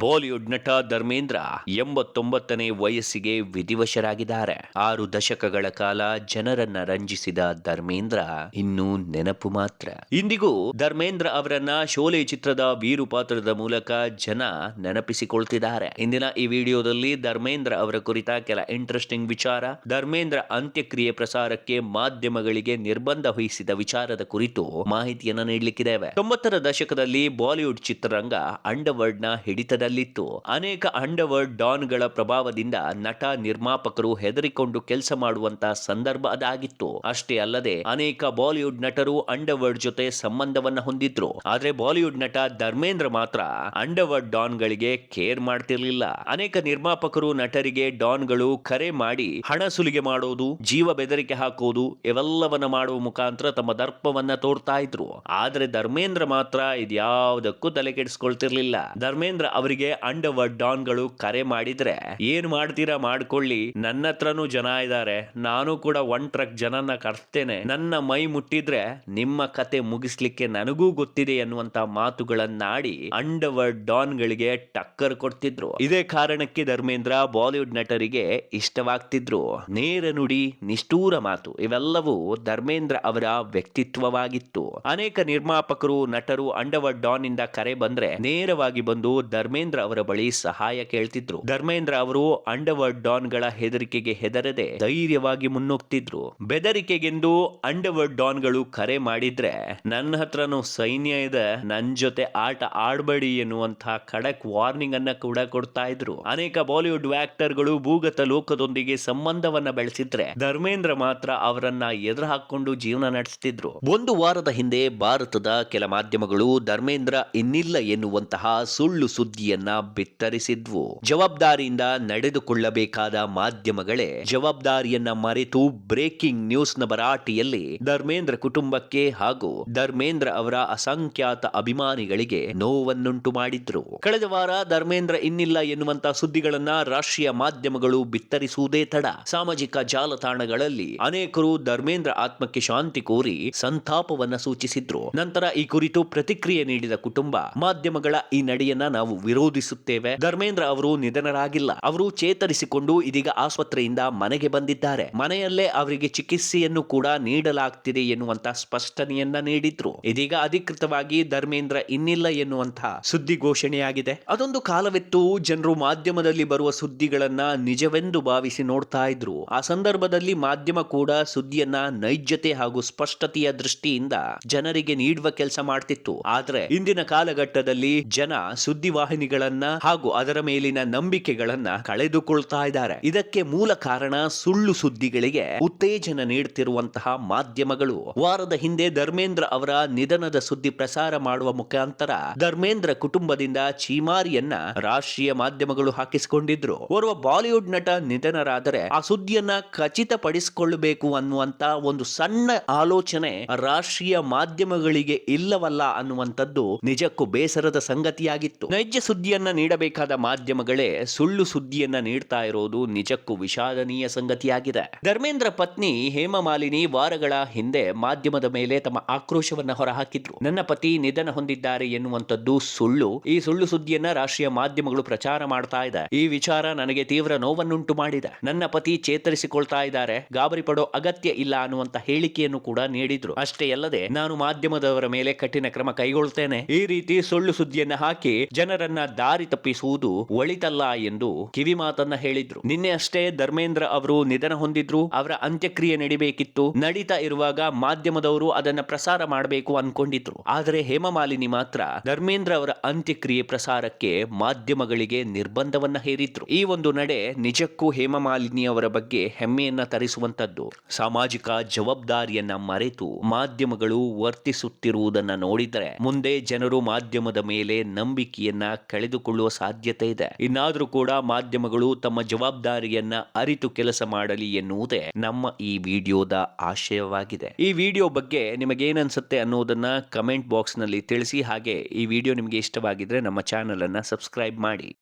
Bollywood ನಟ ಧರ್ಮೇಂದ್ರ ಎಂಬತ್ತೊಂಬತ್ತನೇ ವಯಸ್ಸಿಗೆ ವಿಧಿವಶರಾಗಿದ್ದಾರೆ. ಆರು ದಶಕಗಳ ಕಾಲ ಜನರನ್ನ ರಂಜಿಸಿದ ಧರ್ಮೇಂದ್ರ ಇನ್ನು ನೆನಪು ಮಾತ್ರ. ಇಂದಿಗೂ ಧರ್ಮೇಂದ್ರ ಅವರನ್ನ ಶೋಲೆ ಚಿತ್ರದ ವೀರು ಪಾತ್ರದ ಮೂಲಕ ಜನ ನೆನಪಿಸಿಕೊಳ್ತಿದ್ದಾರೆ. ಇಂದಿನ ಈ ವಿಡಿಯೋದಲ್ಲಿ ಧರ್ಮೇಂದ್ರ ಅವರ ಕುರಿತ ಕೆಲ ಇಂಟ್ರೆಸ್ಟಿಂಗ್ ವಿಚಾರ, ಧರ್ಮೇಂದ್ರ ಅಂತ್ಯಕ್ರಿಯೆ ಪ್ರಸಾರಕ್ಕೆ ಮಾಧ್ಯಮಗಳಿಗೆ ನಿರ್ಬಂಧ ವಹಿಸಿದ ವಿಚಾರದ ಕುರಿತು ಮಾಹಿತಿಯನ್ನು ನೀಡಲಿಕ್ಕಿದ್ದೇವೆ. ತೊಂಬತ್ತರ ದಶಕದಲ್ಲಿ ಬಾಲಿವುಡ್ ಚಿತ್ರರಂಗ ಅಂಡರ್ವರ್ಡ್ನ ಹಿಡಿತದಲ್ಲಿತ್ತು ಅನೇಕ ಅಂಡರ್ವರ್ಡ್ ಡಾನ್ಗಳ ಪ್ರಭಾವದಿಂದ ನಟ ನಿರ್ಮಾಪಕರು ಹೆದರಿಕೊಂಡು ಕೆಲಸ ಮಾಡುವಂತಹ ಸಂದರ್ಭ ಅದಾಗಿತ್ತು. ಅಷ್ಟೇ ಅಲ್ಲದೆ ಅನೇಕ ಬಾಲಿವುಡ್ ನಟರು ಅಂಡರ್ವರ್ಡ್ ಜೊತೆ ಸಂಬಂಧವನ್ನ ಹೊಂದಿದ್ರು. ಆದ್ರೆ ಬಾಲಿವುಡ್ ನಟ ಧರ್ಮೇಂದ್ರ ಮಾತ್ರ ಅಂಡರ್ವರ್ಡ್ ಡಾನ್ಗಳಿಗೆ ಕೇರ್ ಮಾಡ್ತಿರ್ಲಿಲ್ಲ. ಅನೇಕ ನಿರ್ಮಾಪಕರು ನಟರಿಗೆ ಡಾನ್ಗಳು ಕರೆ ಮಾಡಿ ಹಣ ಸುಲಿಗೆ ಮಾಡೋದು, ಜೀವ ಬೆದರಿಕೆ ಹಾಕೋದು ಇವೆಲ್ಲವನ್ನ ಮಾಡುವ ಮುಖಾಂತರ ತಮ್ಮ ದರ್ಪವನ್ನ ತೋರ್ತಾ ಇದ್ರು. ಆದ್ರೆ ಧರ್ಮೇಂದ್ರ ಮಾತ್ರ ಇದ್ಯಾವುದಕ್ಕೂ ತಲೆ ಕೆಡಿಸ್ಕೊಳ್ತಿರ್ಲಿಲ್ಲ. ಧರ್ಮೇಂದ್ರ ಅವರಿಗೆ ಅಂಡರ್ವರ್ಡ್ ಡಾನ್ಗಳು ಕರೆ ಮಾಡಿದ್ರೆ, ಏನ್ ಮಾಡ್ತೀರಾ ಮಾಡ್ಕೊಳ್ಳಿ ನನ್ನ ಹತ್ರನೂ ಜನ ಇದ್ದಾರೆ ನಾನು ಕೂಡ ಒನ್ ಟ್ರಕ್ ಜನನ ಕರ್ತೇನೆ ನನ್ನ ಮೈ ಮುಟ್ಟಿದ್ರೆ ನಿಮ್ಮ ಕತೆ ಮುಗಿಸ್ಲಿಕ್ಕೆ ನನಗೂ ಗೊತ್ತಿದೆ ಎನ್ನುವಂತ ಮಾತುಗಳನ್ನಾಡಿ ಅಂಡರ್ವರ್ಡ್ ಡಾನ್ಗಳಿಗೆ ಟಕ್ಕರ್ ಕೊಡ್ತಿದ್ರು. ಇದೇ ಕಾರಣಕ್ಕೆ ಧರ್ಮೇಂದ್ರ ಬಾಲಿವುಡ್ ನಟರಿಗೆ ಇಷ್ಟವಾಗ್ತಿದ್ರು. ನೇರ ನುಡಿ, ನಿಷ್ಠೂರ ಮಾತು, ಇವೆಲ್ಲವೂ ಧರ್ಮೇಂದ್ರ ಅವರ ವ್ಯಕ್ತಿತ್ವವಾಗಿತ್ತು. ಅನೇಕ ನಿರ್ಮಾಪಕರು, ನಟರು ಅಂಡರ್ವರ್ಡ್ ಡಾನ್ ಇಂದ ಕರೆ ಬಂದ್ರೆ ನೇರವಾಗಿ ಬಂದು ಧರ್ಮೇಂದ್ರ ಅವರ ಬಳಿ ಸಹಾಯ ಕೇಳ್ತಿದ್ರು. ಧರ್ಮೇಂದ್ರ ಅವರು ಡಾನ್ ಡಾನ್ಗಳ ಹೆದರಿಕೆಗೆ ಹೆದರದೆ ಧೈರ್ಯವಾಗಿ ಮುನ್ನುಗ್ತಿದ್ರು. ಬೆದರಿಕೆಗೆಂದು ಅಂಡರ್ವರ್ಡ್ ಡಾನ್ಗಳು ಕರೆ ಮಾಡಿದ್ರೆ, ನನ್ನ ಹತ್ರನೂ ಸೈನ್ಯ ಇದೆ, ನನ್ ಜೊತೆ ಆಟ ಆಡ್ಬೇಡಿ ಎನ್ನುವಂತಹ ಖಡಕ್ ವಾರ್ನಿಂಗ್ ಅನ್ನ ಕೂಡ ಕೊಡ್ತಾ ಇದ್ರು. ಅನೇಕ ಬಾಲಿವುಡ್ ಆಕ್ಟರ್ಗಳು ಭೂಗತ ಲೋಕದೊಂದಿಗೆ ಸಂಬಂಧವನ್ನ ಬೆಳೆಸಿದ್ರೆ, ಧರ್ಮೇಂದ್ರ ಮಾತ್ರ ಅವರನ್ನ ಎದುರು ಹಾಕೊಂಡು ಜೀವನ ನಡೆಸ್ತಿದ್ರು. ಒಂದು ವಾರದ ಹಿಂದೆ ಭಾರತದ ಕೆಲ ಮಾಧ್ಯಮಗಳು ಧರ್ಮೇಂದ್ರ ಇನ್ನಿಲ್ಲ ಎನ್ನುವಂತಹ ಸುಳ್ಳು ಸುದ್ದಿಯನ್ನ ಬಿತ್ತರಿಸಿದ್ವು. ಜವಾಬ್ದಾರಿಯಿಂದ ನಡೆದುಕೊಳ್ಳಬೇಕಾದ ಮಾಧ್ಯಮಗಳೇ, ಜವಾಬ್ದಾರಿಯನ್ನ ಮರೆತು ಬ್ರೇಕಿಂಗ್ ನ್ಯೂಸ್ನ ಭರಾಟೆಯಲ್ಲಿ ಧರ್ಮೇಂದ್ರ ಕುಟುಂಬಕ್ಕೆ ಹಾಗೂ ಧರ್ಮೇಂದ್ರ ಅವರ ಅಸಂಖ್ಯಾತ ಅಭಿಮಾನಿಗಳಿಗೆ ನೋವನ್ನುಂಟು ಮಾಡಿದ್ರು. ಕಳೆದ ವಾರ ಧರ್ಮೇಂದ್ರ ಇನ್ನಿಲ್ಲ ಎನ್ನುವಂತಹ ಸುದ್ದಿಗಳನ್ನ ರಾಷ್ಟ್ರೀಯ ಮಾಧ್ಯಮಗಳು ಬಿತ್ತರಿಸುವುದೇ ತಡ. ಸಾಮಾಜಿಕ ಜಾಲತಾಣಗಳಲ್ಲಿ ಅನೇಕರು ಧರ್ಮೇಂದ್ರ ಆತ್ಮಕ್ಕೆ ಶಾಂತಿ ಕೋರಿ ಸಂತಾಪವನ್ನ ಸೂಚಿಸಿದ್ರು. ನಂತರ ಈ ಕುರಿತು ಪ್ರತಿಕ್ರಿಯೆ ನೀಡಿದ ಕುಟುಂಬ, ಮಾಧ್ಯಮಗಳ ಈ ನಡೆಯನ್ನ ನಾವು ವಿರೋಧಿಸುತ್ತೇವೆ. ಧರ್ಮೇಂದ್ರ ಅವರು ನಿಧನರಾಗಿಲ್ಲ. ಅವರು ಚೇತರಿಸಿಕೊಂಡು ಇದೀಗ ಆಸ್ಪತ್ರೆಯಿಂದ ಮನೆಗೆ ಬಂದಿದ್ದಾರೆ. ಮನೆಯಲ್ಲೇ ಅವರಿಗೆ ಚಿಕಿತ್ಸೆಯನ್ನು ಕೂಡ ನೀಡಲಾಗ್ತಿದೆ ಎನ್ನುವಂತ ಸ್ಪಷ್ಟನೆಯನ್ನ ನೀಡಿದ್ರು. ಇದೀಗ ಅಧಿಕೃತವಾಗಿ ಧರ್ಮೇಂದ್ರ ಇನ್ನಿಲ್ಲ ಎನ್ನುವಂತಹ ಸುದ್ದಿ ಘೋಷಣೆಯಾಗಿದೆ. ಅದೊಂದು ಕಾಲವಿತ್ತು ಜನರು ಮಾಧ್ಯಮದಲ್ಲಿ ಬರುವ ಸುದ್ದಿಗಳನ್ನ ನಿಜವೆಂದು ಭಾವಿಸಿ ನೋಡ್ತಾ ಇದ್ರು. ಆ ಸಂದರ್ಭದಲ್ಲಿ ಮಾಧ್ಯಮ ಕೂಡ ಸುದ್ದಿಯನ್ನ ನೈಜತೆ ಹಾಗೂ ಸ್ಪಷ್ಟತೆಯ ದೃಷ್ಟಿಯಿಂದ ಜನರಿಗೆ ನೀಡುವ ಕೆಲಸ ಮಾಡ್ತಿತ್ತು. ಆದ್ರೆ, ಇಂದಿನ ಕಾಲಘಟ್ಟದಲ್ಲಿ ಜನ ಸುದ್ದಿವಾಹಿನಿಗಳನ್ನ ಹಾಗೂ ಅದರ ಮೇಲಿನ ನಂಬಿಕೆಗಳನ್ನ ಕಳೆದುಕೊಳ್ತಾ ಇದ್ದಾರೆ. ಇದಕ್ಕೆ ಮೂಲ ಕಾರಣ ಸುಳ್ಳು ಸುದ್ದಿಗಳಿಗೆ ಉತ್ತೇಜನ ನೀಡುತ್ತಿರುವಂತಹ ಮಾಧ್ಯಮಗಳು. ವಾರದ ಹಿಂದೆ ಧರ್ಮೇಂದ್ರ ಅವರ ನಿಧನದ ಸುದ್ದಿ ಪ್ರಸಾರ ಮಾಡುವ ಮುಖಾಂತರ ಧರ್ಮೇಂದ್ರ ಕುಟುಂಬದಿಂದ ಚೀಮಾರಿಯನ್ನ ರಾಷ್ಟ್ರೀಯ ಮಾಧ್ಯಮಗಳು ಹಾಕಿಸಿಕೊಂಡಿದ್ರು. ಓರ್ವ ಬಾಲಿವುಡ್ ನಟ ನಿಧನರಾದರೆ ಆ ಸುದ್ದಿಯನ್ನ ಖಚಿತಪಡಿಸಿಕೊಳ್ಳಬೇಕು ಅನ್ನುವಂತ ಒಂದು ಸಣ್ಣ ಆಲೋಚನೆ ರಾಷ್ಟ್ರೀಯ ಮಾಧ್ಯಮಗಳಿಗೆ ಇಲ್ಲವಲ್ಲ ಅನ್ನುವಂಥದ್ದು ನಿಜಕ್ಕೂ ಬೇಸರದ ಸಂಗತಿಯಾಗಿತ್ತು. ನೈಜ ಸುದ್ದಿಯನ್ನ ನೀಡಬೇಕಾದ ಮಾಧ್ಯಮಗಳೇ ಸುಳ್ಳು ಸುದ್ದಿಯನ್ನ ನೀಡ್ತಾ ಇರೋದು ನಿಜಕ್ಕೂ ವಿಷಾದನೀಯ ಸಂಗತಿಯಾಗಿದೆ. ಧರ್ಮೇಂದ್ರ ಪತ್ನಿ ಹೇಮಮಾಲಿನಿ ವಾರಗಳ ಹಿಂದೆ ಮಾಧ್ಯಮದ ಮೇಲೆ ತಮ್ಮ ಆಕ್ರೋಶವನ್ನ ಹೊರಹಾಕಿದ್ರು. ನನ್ನ ಪತಿ ನಿಧನ ಹೊಂದಿದ್ದಾರೆ ಎನ್ನುವಂಥದ್ದು ಸುಳ್ಳು. ಈ ಸುಳ್ಳು ಸುದ್ದಿಯನ್ನ ರಾಷ್ಟ್ರೀಯ ಮಾಧ್ಯಮಗಳು ಪ್ರಚಾರ ಮಾಡ್ತಾ ಇದೆ. ಈ ವಿಚಾರ ನನಗೆ ತೀವ್ರ ನೋವನ್ನುಂಟು ಮಾಡಿದೆ. ನನ್ನ ಪತಿ ಚೇತರಿಸಿಕೊಳ್ತಾ ಇದ್ದಾರೆ. ಗಾಬರಿ ಪಡೋ ಅಗತ್ಯ ಇಲ್ಲ ಅನ್ನುವಂತ ಹೇಳಿಕೆಯನ್ನು ಕೂಡ ನೀಡಿದ್ರು. ಅಷ್ಟೇ ಅಲ್ಲದೆ ನಾನು ಮಾಧ್ಯಮದವರ ಮೇಲೆ ಕಠಿಣ ಕ್ರಮ ಕೈಗೊಳ್ತೇನೆ. ಈ ರೀತಿ ಸುಳ್ಳು ಸುದ್ದಿಯನ್ನ ಹಾಕಿ ಜನರನ್ನ ದಾರಿ ತಪ್ಪಿಸುವುದು ಒಳಿತಲ್ಲ ಎಂದು ಕಿವಿ ಮಾತನ್ನ ಹೇಳಿದ್ರು. ನಿನ್ನೆ ಅಷ್ಟೇ ಧರ್ಮೇಂದ್ರ ಅವರು ನಿಧನ ಹೊಂದಿದ್ರು, ಅವರ ಅಂತ್ಯಕ್ರಿಯೆ ನಡಿಬೇಕಿತ್ತು. ನಡೀತಾ ಇರುವಾಗ ಮಾಧ್ಯಮದವರು ಅದನ್ನ ಪ್ರಸಾರ ಮಾಡಬೇಕು ಅನ್ಕೊಂಡಿದ್ರು. ಆದರೆ ಹೇಮಮಾಲಿನಿ ಮಾತ್ರ ಧರ್ಮೇಂದ್ರ ಅವರ ಅಂತ್ಯಕ್ರಿಯೆ ಪ್ರಸಾರಕ್ಕೆ ಮಾಧ್ಯಮಗಳಿಗೆ ನಿರ್ಬಂಧವನ್ನ ಹೇರಿದ್ರು. ಈ ಒಂದು ನಡೆ ನಿಜಕ್ಕೂ ಹೇಮಮಾಲಿನಿ ಅವರ ಬಗ್ಗೆ ಹೆಮ್ಮೆಯನ್ನ ತರಿಸುವಂತದ್ದು ಸಾಮಾಜಿಕ ಜವಾಬ್ದಾರಿಯನ್ನ ಮರೆತು ಮಾಧ್ಯಮಗಳು ವರ್ತಿಸುತ್ತಿರುವುದನ್ನ ನೋಡಿದರೆ ಮುಂದೆ ಜನರು ಮಾಧ್ಯಮದ ಮೇಲೆ ನಂಬಿಕೆಯನ್ನ ಕಳೆದುಕೊಳ್ಳುವ ಸಾಧ್ಯತೆ ಇದೆ. ಇನ್ನಾದರೂ ಕೂಡ ಮಾಧ್ಯಮಗಳು ತಮ್ಮ ಜವಾಬ್ದಾರಿಯನ್ನ ಅರಿತು ಕೆಲಸ ಮಾಡಲಿ ಎನ್ನುವುದೇ ನಮ್ಮ ಈ ವಿಡಿಯೋದ ಆಶಯವಾಗಿದೆ. ಈ ವಿಡಿಯೋ ಬಗ್ಗೆ ನಿಮಗೇನನ್ಸುತ್ತೆ ಅನ್ನೋದನ್ನ ಕಮೆಂಟ್ ಬಾಕ್ಸ್ನಲ್ಲಿ ತಿಳಿಸಿ. ಹಾಗೆ ಈ ವಿಡಿಯೋ ನಿಮಗೆ ಇಷ್ಟವಾಗಿದ್ರೆ ನಮ್ಮ ಚಾನೆಲ್ ಅನ್ನ ಸಬ್ಸ್ಕ್ರೈಬ್ ಮಾಡಿ.